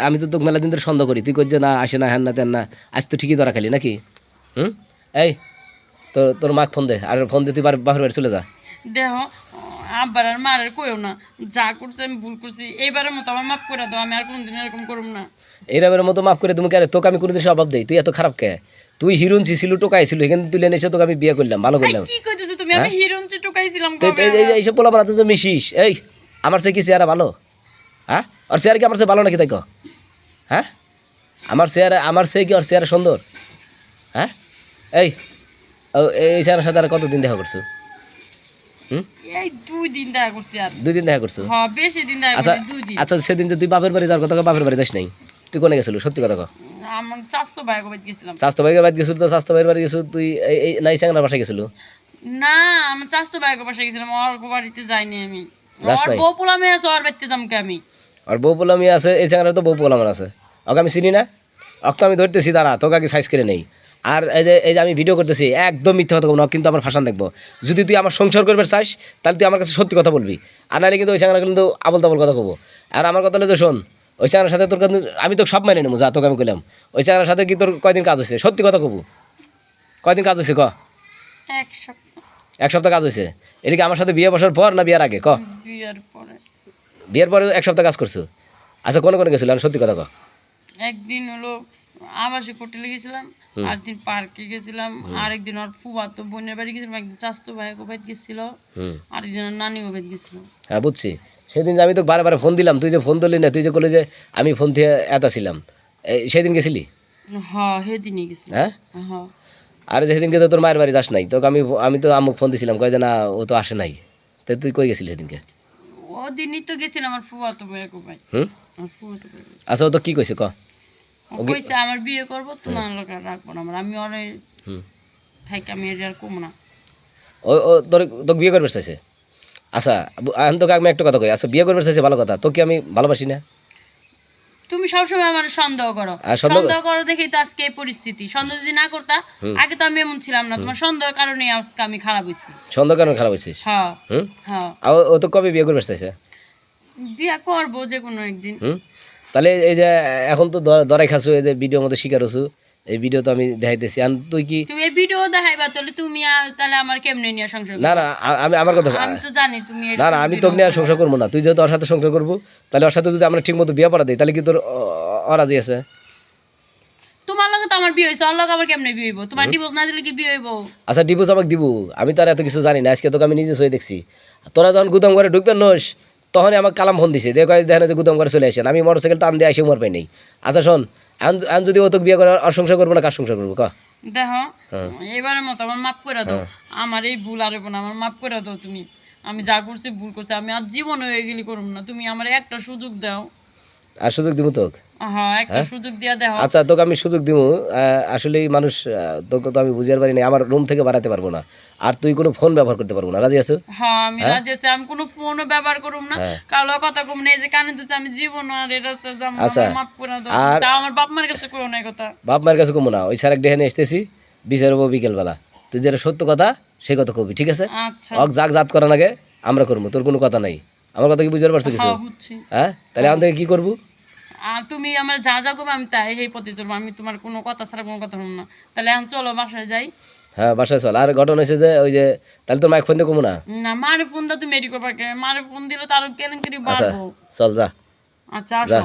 আমি তো তোকে মেলা দিন ধরে সন্দেহ করি। তুই করছে না আসে না হ্যান না তেন না আজ তো ঠিকই ধরা খালি নাকি? হুম? এই তো তোর মাক ফোন দে আর ফোন দিয়ে তুই বাপের বাড়ি চলে যা। দেহ আব্বার আর মার আর কইও না যা করছে আমি ভুল করছি এইবারের মতো আমার মাফ করে দাও আমি আর কোনদিন এরকম করব না। এরমের মতো মাফ করে তুমি কে তোকে আমি কোনোদিন অভাব দেই তুই এত খারাপ কে? তুই হিরুন ছিল টোকাই ছিল এখানে তুলে তোকে আমি বিয়ে করলাম ভালো করলাম। কি কইতেছো তুমি? আমি টুকাইছিলাম কবে? এই- এইসব পোলা বানাতে তো মিশিস এই আমার সে কি চেহারা ভালো? হ্যাঁ? আর চেহারা কি আমার সে ভালো নাকি তাই? হ্যাঁ? আমার চেহারা আমার সে কি ওর চেহারা সুন্দর? হ্যাঁ? এই এই চেহারার সাথে আর কতদিন দেখা করছ? হুম? এই দুই দিন দেখা করছি আর। দুই দিন দেখা করছ? হ বেশি দিন দেখা আচ্ছা আচ্ছা সেদিন যে তুই বাপের বাড়ি যাওয়ার কথা বাপের বাড়ি যাস নাই? তুই কোনে গেছিল? সত্যি কথা গেছিলাম। স্বাস্থ্য ভাইয়ের বাড়ি গেছিল তো? স্বাস্থ্য ভাইয়ের বাড়ি গেছিল তুই এই নাই স্যাংরার বাসায় গেছিল? না বাসা গেছিলাম। ওর বাড়িতে যাইনি আমি। ওর নাই? বউ পোলা মেয়ে আছে ওর বাড়িতে যামকে আমি। আর বউ পোলামি আছে এই স্যাংরার তো বউ পোলামান আছে। ওকে আমি চিনি না তো আমি ধরতেছি দাঁড়া তোকে আগে সাইজ করে নেই। আর এই যে এই যে আমি ভিডিও করতেছি একদম মিথ্যা কথা বলব না, কিন্তু আমার ভাষণ দেখব। যদি তুই আমার সংসার করবে চাস তাহলে তুই আমার কাছে সত্যি কথা বলবি। আর নাহলে কিন্তু ওই স্যাংরা কিন্তু আবল তাবল কথা কবো। আর আমার কথা হলো যে শোন ওই স্যাংরার সাথে তোর কিন্তু আমি তো সব মাইনে নেব যা তোকে আমি কইলাম। ওই স্যাংরার সাথে কি তোর কয়দিন কাজ হয়েছে সত্যি কথা কবু। কয়দিন কাজ হয়েছে ক? এক সপ্তাহ। এক সপ্তাহ কাজ হয়েছে এদিকে আমার সাথে বিয়ে বসার পর না বিয়ের আগে ক? বিয়ের পরে। বিয়ের পরে এক সপ্তাহ কাজ করছ? আচ্ছা কোনে কোনে গেছিল? আমি সত্যি কথা ক। একদিন হলো আবাসিক হোটেলে গেছিলাম আরেকদিন পার্কে গেছিলাম আরেকদিন ওর ফুবাতো বোনের বাড়ি গেছিলাম একদিন চাস্তো ভাই গোবাইত গেছিল আরেকদিন নানি গোবাইত গেছিল। হ্যাঁ বুঝছি। সেদিন আমি তো বারে বারে ফোন দিলাম তুই যে ফোন দিলি না তুই যে করলি যে আমি ফোন দিয়ে এত ছিলাম এই সেদিন গেছিলি? হ সেদিনই গেছিলাম। হ্যাঁ? হ। আর সেদিনকে তো তোর মায়ের বাড়ি যাস নাই তোকে আমি আমি তো আমুক ফোন দিছিলাম কয় যে না ও তো আসে নাই। তো তুই কই গেছিলি সেদিনকে? ওদিনই তো গেছিলাম আমার ফুয়াতো ভাই হুম? আমার ফুবাতো ভাই আচ্ছা ও তো কি কইছে ক? ও কইছে আমার বিয়ে করব তোমার লোক আর রাখব না আমার। আমি ওরে হুম। থাকি আমি এর আর কম না। ও ও তোর তো বিয়ে করবে চাইছে? আচ্ছা আমি তোকে আমি একটা কথা কই। আচ্ছা বিয়ে করবে চাইছে ভালো কথা। তো কি আমি ভালোবাসি না। তুমি সবসময় আমার সন্দেহ করো। সন্দেহ- করো দেখেই তো আজকে এই পরিস্থিতি। সন্দেহ যদি না করতা আগে তো আমি এমন ছিলাম না। তোমার সন্দেহ কারণে আজকে আমি খারাপ হইছি সন্দেহ কারণে খারাপ হইছিস হ্যাঁ হ্যাঁ। আর ও- তো কবে বিয়ে করবে চাইছে? বিয়ে করব যে কোনো একদিন। তাহলে এই যে এখন তো দরাই খাসু এই যে ভিডিওর মধ্যে শিকার হসু এই ভিডিও তো আমি দেখাইতেছি। আর তুই কি তুমি এই ভিডিও দেখাইবা তাহলে তুমি তাহলে আমার কেমনে নিয়ে সংসার না না আমি আমার কথা আমি তো জানি তুমি না না আমি তোকে নিয়ে সংসার করব না। তুই যেহেতু ওর সাথে সংসার করব তাহলে ওর সাথে যদি আমরা ঠিক মতো বিয়ে পড়া দিই তাহলে কি তোর অরাজি আছে? তোমার লগে তো আমার বিয়ে ওর লগে আবার কেমনে বিয়ে হইব? তোমার ডিভোর্স না দিলে কি বিয়ে হইব? আচ্ছা ডিভোর্স আমাকে দিব। আমি তো আর এত কিছু জানি না আজকে তোকে আমি নিজে সই দেখছি। তোরা যখন গুদাম ঘরে ঢুকবে নোস তখনই আমাকে কালাম ফোন দিছে। দেখ দেখেন যে গুদাম ঘরে চলে আসেন। আমি মোটর সাইকেল টান দিয়ে আসে মর পাই নেই। আচ্ছা শোন এখন যদি ও তোকে বিয়ে করে আর সংসার করব না কার সংসার করব? ক? দেখো হ্যাঁ। এবারের মতো আমার মাফ করে দাও। আমার এই ভুল আর না আমার মাফ করে দাও তুমি। আমি যা করছি ভুল করছি আমি আর জীবনে এগুলি করুন না। তুমি আমার একটা সুযোগ দাও। আর সুযোগ দিব তোকে? হ্যাঁ দাও আচ্ছা তোকে আমি সুযোগ দিব আসলে মানুষ তোকে তো আমি বুঝতে পারি না আমার রুম থেকে বাড়াতে পারব না। আর তুই কোনো ফোন ব্যবহার করতে পারব না রাজি আছো? হ্যাঁ আমি রাজি আছি আমি কোনো ফোনও ব্যবহার করুম না। হ্যাঁ। কালো কথা কম নেই যে কানে দিচ্ছে আমি জীবন আর এটা যাব আচ্ছা। আর- আমার বাপ মার কাছে কথা। বাপ কাছে কমো না ওই স্যার একটা এখানে এসতেছি বিচারবো বিকেলবেলা। তুই যেটা সত্য কথা সেই কথা কবি ঠিক আছে? আচ্ছা। অক জাগ জাত করার আগে আমরা করব তোর কোনো কথা নাই। আমার কথা কি বুঝতে পারছ কিছু? হ্যাঁ বুঝছি। হ্যাঁ? তাহলে আমি তোকে কি করব? আর তুমি আমার যা যা করবে আমি তাই সেই পথে চলবো। আমি তোমার কোনো কথা ছাড়া কোনো কথা শুনব না। তাহলে এখন চলো বাসায় যাই। হ্যাঁ বাসায় চল। আর ঘটনা হয়েছে যে ওই যে তাহলে তোর মাইক ফোন দিয়ে কমো না? না মারে ফোন দাও তুমি এডি করবা কে মারে ফোন দিলে তো আরও কেলেঙ্কারি আচ্ছা বাড়বো। চল যা। আচ্ছা আসো।